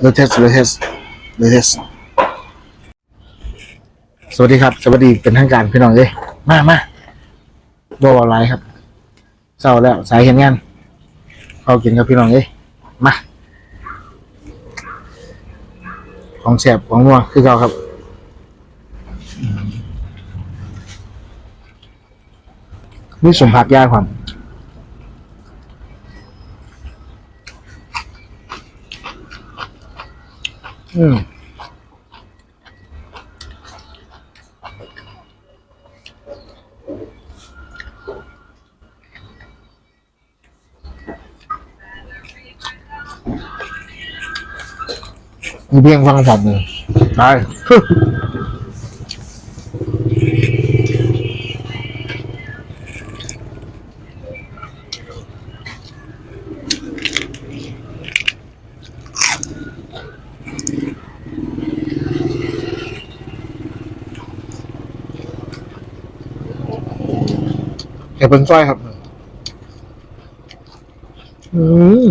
เลเทสเลเทสเลเทสสวัสดีครับ สวัสดีเป็นทางการพี่น้องเอ้ยมามาบออะไรครับเศร้าแล้วสายเห็นงานเข้ากินกับพี่น้องเอ้ยมาของแสบของนัวคือเราครับนี่สมผักยาความ อืมมีเพียงฟังผมเลยได้ แอปเปิลจ้ครับ อืม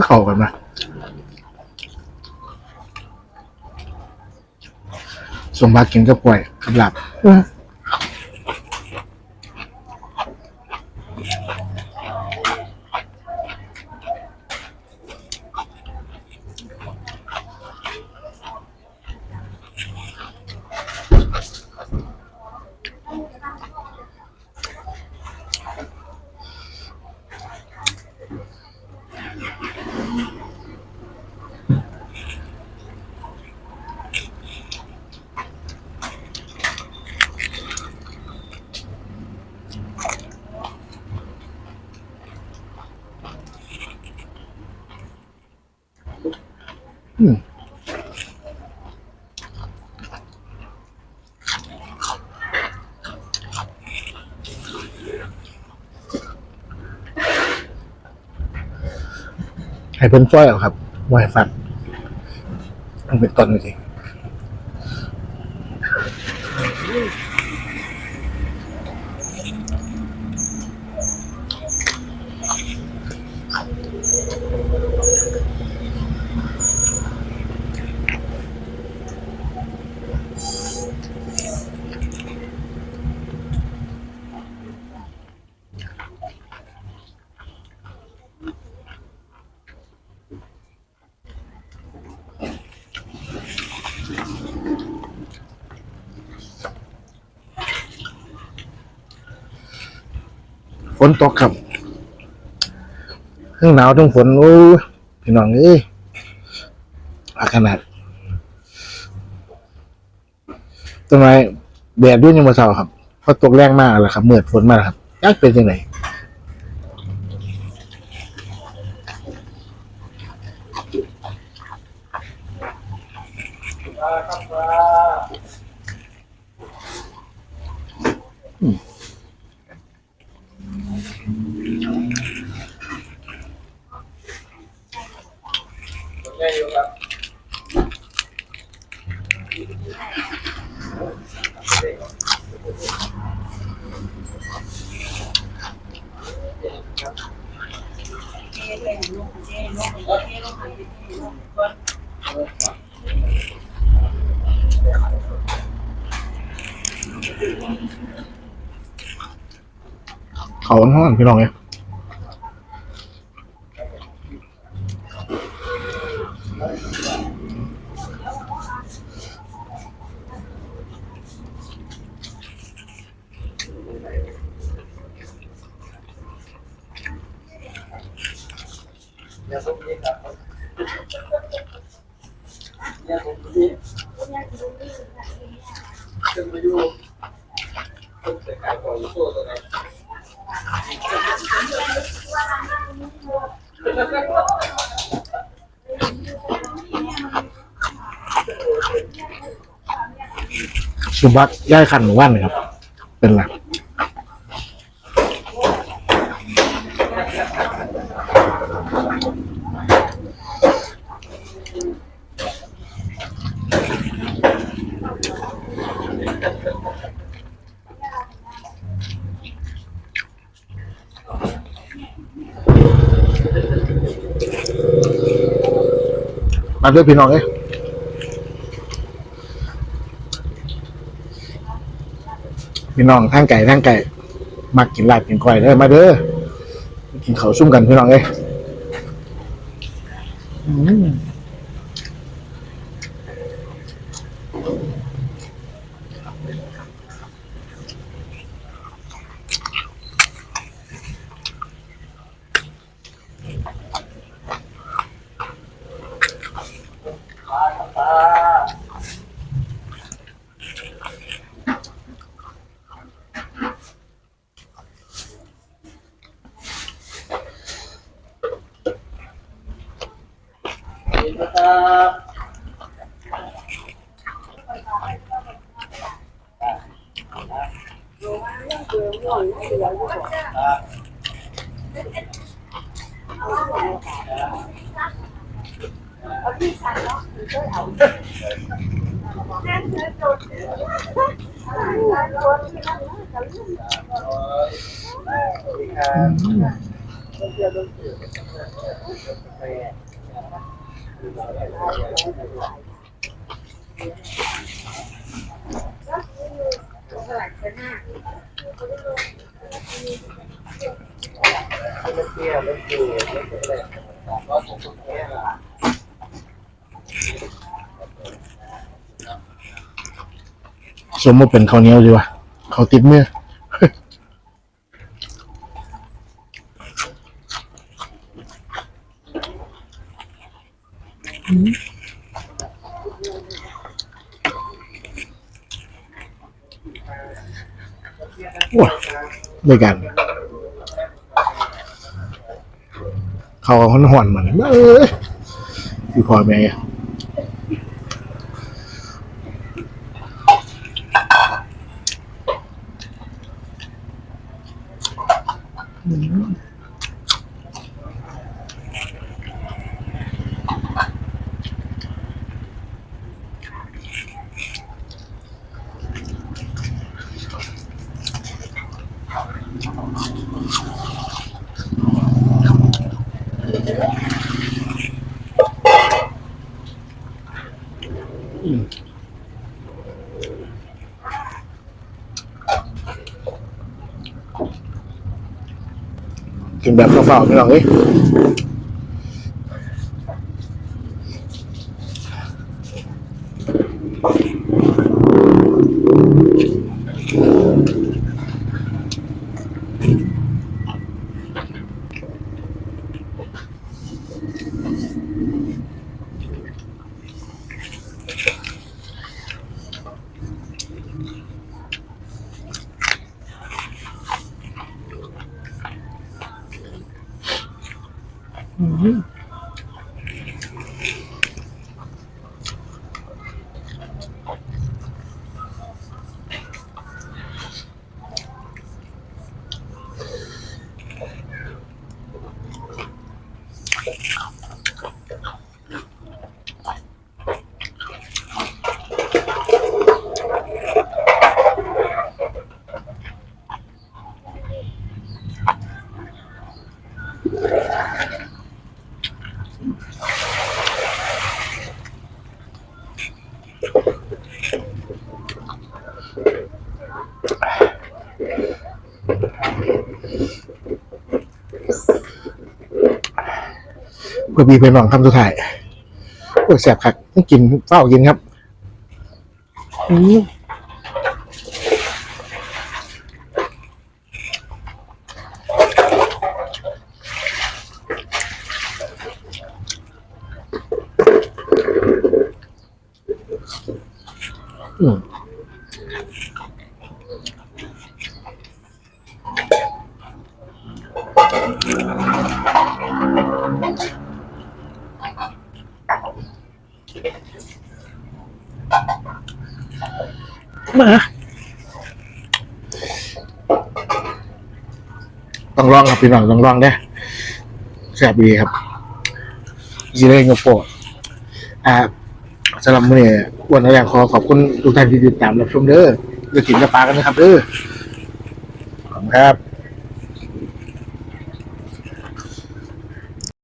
มึงคือเข้ากันนะสมบัติกินกับกล้วยกับหลับ ให้เพิ่นจ้อยเอาครับไว้ฟันมันเป็นต้นจริง ฝนตกครับทั้งหนาวทั้งฝนโอ้พี่น้องเอ้ยอาขนาดต้นไม้แดดด้วยยังมาเศร้าครับเพราะตกแรงมากแล้วครับเมื่อฝนมากครับยากเป็นยังไง เขาห้องพี่น้องเนี่ยเนี่ยผมนี่ครับเนี่ยผมนี่ สุบักย่ายขันหมู่บ้านครับ เป็นหลัก มาด้วยพี่น้องเอ้ยพี่น้องทั้งไก่ทั้งไก่มากินลาบกินก้อยเด้อมาเด้อกินเขาซุ่มกันพี่น้องเอ้ย ở phía sau đó mình tới ẩu Thank you. สมมติเป็นข้าวเหนียวดีวะข้าวติดมือ ว้าด้วยกัน เขาหอนหอนๆมันเอ้ยพี่พอแม่ กินแบบเปล่าๆนี่หรอกเอ้ย เพื่อพี่เพื่อนน้องคำสุดท้ายโอ้ยแสบคักต้องกินเฝ้ากินครับอืม。 มา ต้องลองครับพี่น้องต้องลองเด้แซ่บดีครับจีเร่งกระโปะอ่าสำหรับมื้อนี้วันนี้อยากขอขอบคุณทุกท่านที่ติดตามรับชมเด้ออย่าถิ่นจะปากันนะครับเด้อขอบคุณครับ